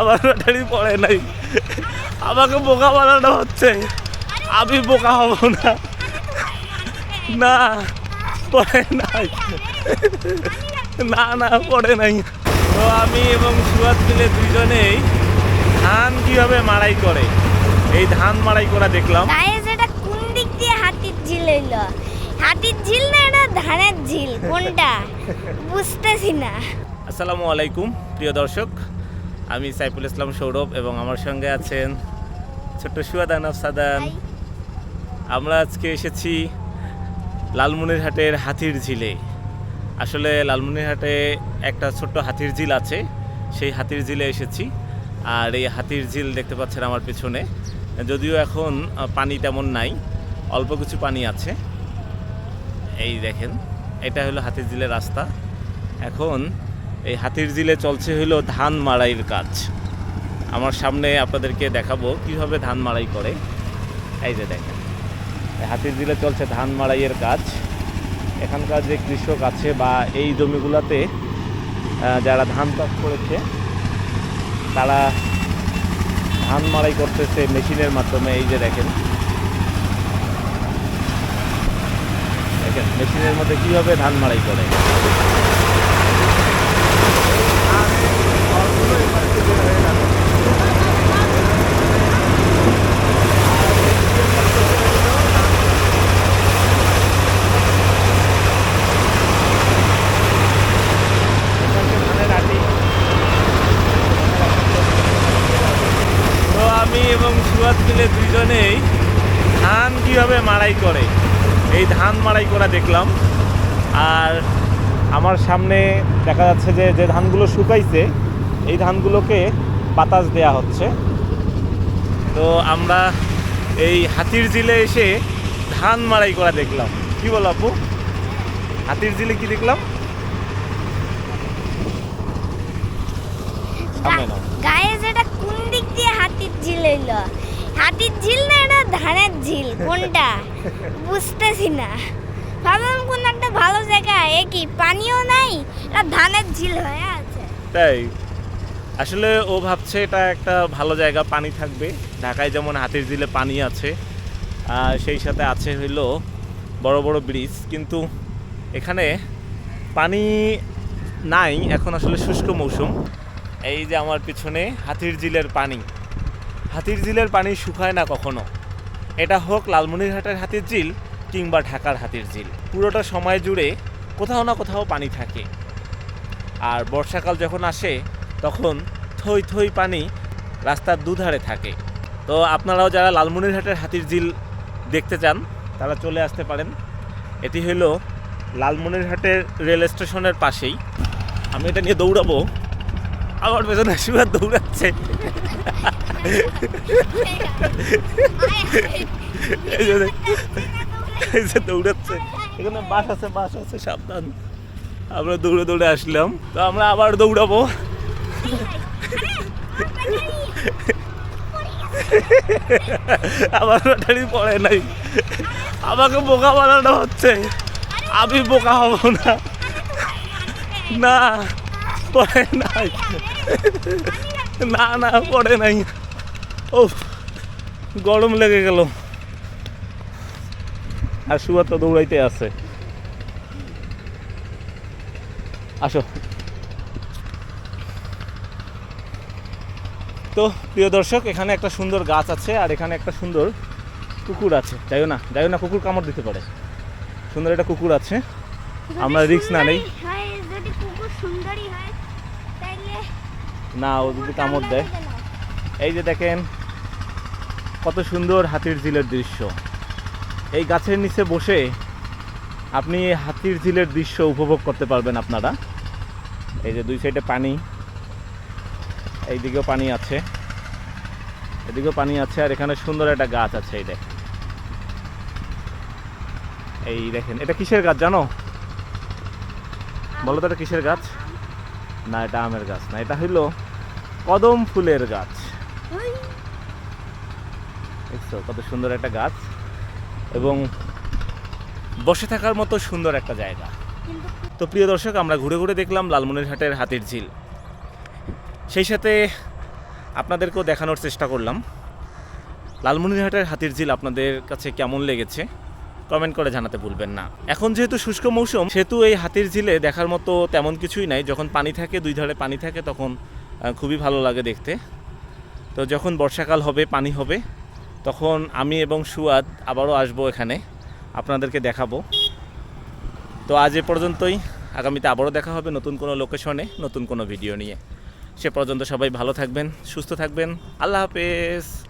আমার ব্যাটারি পড়ে নাই। আমাকে বোকা বানানো হচ্ছে। আমি বোকা হব না। না পড়ে নাই। না না পড়ে নাই। তো আমি এবং সুয়াদ মিলে দুইজনেই ধান কীভাবে মাড়াই করে? এই ধান মাড়াই করা দেখলাম। যেটা কোন দিক দিয়ে হাতির ঝিল হইল? হাতির ঝিল না এটা ধানের ঝিল? কোনটা? বুঝতেছি না। আসসালামু আলাইকুম প্রিয় দর্শক। আমি সাইফুল ইসলাম সৌরভ এবং আমার সঙ্গে আছেন ছোট্ট সুয়াদান সাদান। আমরা আজকে এসেছি লালমনিরহাটের হাতির ঝিলে। আসলে লালমনিরহাটে একটা ছোট্ট হাতির ঝিল আছে সেই হাতির ঝিলে এসেছি। আর এই হাতির ঝিল দেখতে পাচ্ছেন আমার পিছনে। যদিও এখন পানি তেমন নাই অল্প কিছু পানি আছে। এই দেখেন এটা হলো হাতির ঝিলের রাস্তা। এখন এই হাতির ঝিলে চলছে হলো ধান মাড়াইয়ের কাজ। আমার সামনে আপনাদেরকে দেখাবো কীভাবে ধান মাড়াই করে। এই যে দেখেন হাতির ঝিলে চলছে ধান মাড়াইয়ের কাজ। এখানকার যে কৃষক আছে বা এই জমিগুলোতে যারা ধান চাষ করেছে, তারা ধান মাড়াই করতেছে মেশিনের মাধ্যমে। এই যে দেখেন দেখেন, মেশিনের মধ্যে কীভাবে ধান মাড়াই করে। তো আমি এবং সুয়াদ মিলে দুইজনেই ধান কীভাবে মাড়াই করে? এই ধান মাড়াই করা দেখলাম। আর আমার সামনে দেখা যাচ্ছে যে যে ধানগুলো শুকাইছে এই ধানগুলোকে বাতাস দেয়া হচ্ছে। তো আমরা এই হাতির জিলে এসে ধান মাড়াই করা দেখলাম। কি বলো আপু? হাতির জিলে কি দেখলাম? গায়ে যেটা কোন দিক দিয়ে হাতির ঝিল হইল? হাতির ঝিল না এটা ধানের ঝিল? কোনটা? বুঝতেছি না। ভাবলাম একটা ভালো জায়গা, এ কি? পানিও নাই? এটা ধানের ঝিল হয়ে আছে। তাই? আসলে ও ভাবছে এটা একটা ভালো জায়গা, পানি থাকবে। ঢাকায় যেমন হাতির ঝিলে পানি আছে, আর সেই সাথে আছে হইল বড় বড় ব্রিজ। কিন্তু এখানে পানি নাই, এখন আসলে শুষ্ক মৌসুম। এই যে আমার পিছনে হাতির ঝিলের পানি। হাতির ঝিলের পানি শুকায় না কখনো। এটা হোক লালমনিরহাটের হাতির ঝিল কিংবা ঢাকার হাতির ঝিল। পুরোটা সময় জুড়ে কোথাও না কোথাও পানি থাকে। আর বর্ষাকাল যখন আসে তখন থই থই পানি রাস্তার দুধারে থাকে। তো আপনারাও যারা লালমনিরহাটের হাতির ঝিল দেখতে চান তারা চলে আসতে পারেন। এটি হলো লালমনিরহাটের রেল স্টেশনের পাশেই। আমি এটা নিয়ে দৌড়াবো। আমার পেছনে সুয়ার দৌড়াচ্ছে। এই দৌড়াচ্ছে। এখানে বাস আছে বাস আছে, সাবধান। আমরা দৌড়ে দৌড়ে আসলাম। তো আমরা আবার দৌড়াবো। আমার ব্যাটারি পড়ে নাই। আমাকে বোকা বানানো হচ্ছে। আমি বোকা হব না। না, পড়ে নাই। না না, পড়ে নাই। ও গরম লেগে গেল। আর সুয়া তো দৌড়াইতে আছে। আসো। তো প্রিয় দর্শক এখানে একটা সুন্দর গাছ আছে আর এখানে একটা সুন্দর কুকুর আছে। যাইও না যাইও না কুকুর কামড় দিতে পারে। সুন্দর একটা কুকুর আছে। আমরা রিক্স না নেই। না ও যদি কামড় দেয়। এই যে দেখেন কত সুন্দর হাতির ঝিলের দৃশ্য। এই গাছের নিচে বসে আপনি হাতির ঝিলের দৃশ্য উপভোগ করতে পারবেন আপনারা। এই যে দুই সাইডে পানি এইদিকেও পানি আছে। এদিকেও পানি আছে আর এখানে সুন্দর একটা গাছ আছে এই দেখেন। এই দেখেন এটা কিসের গাছ জানো? বলো তো এটা কিসের গাছ? না এটা আমের গাছ না এটা হইল কদম ফুলের গাছ। দেখছ কত সুন্দর একটা গাছ। এবং বসে থাকার মতো সুন্দর একটা জায়গা। তো প্রিয় দর্শক, আমরা ঘুরে ঘুরে দেখলাম লালমনিরহাটের হাতির ঝিল। সেই সাথে আপনাদেরকেও দেখানোর চেষ্টা করলাম। লালমনিরহাটের হাতির ঝিল আপনাদের কাছে কেমন লেগেছে, কমেন্ট করে জানাতে ভুলবেন না। এখন যেহেতু শুষ্ক মৌসুম, সেহেতু এই হাতির ঝিলে দেখার মতো তেমন কিছুই নাই। যখন পানি থাকে, দুই ধারে পানি থাকে, তখন খুবই ভালো লাগে দেখতে। তো যখন বর্ষাকাল হবে, পানি হবে তখন আমি এবং সুয়াদ আবারও আসব এখানে। আপনাদেরকে দেখাবো। তো আজ এ পর্যন্তই। আগামীতে আবারও দেখা হবে নতুন কোনো লোকেশনে নতুন কোনো ভিডিও নিয়ে। সে পর্যন্ত সবাই ভালো থাকবেন, সুস্থ থাকবেন। আল্লাহ হাফেজ।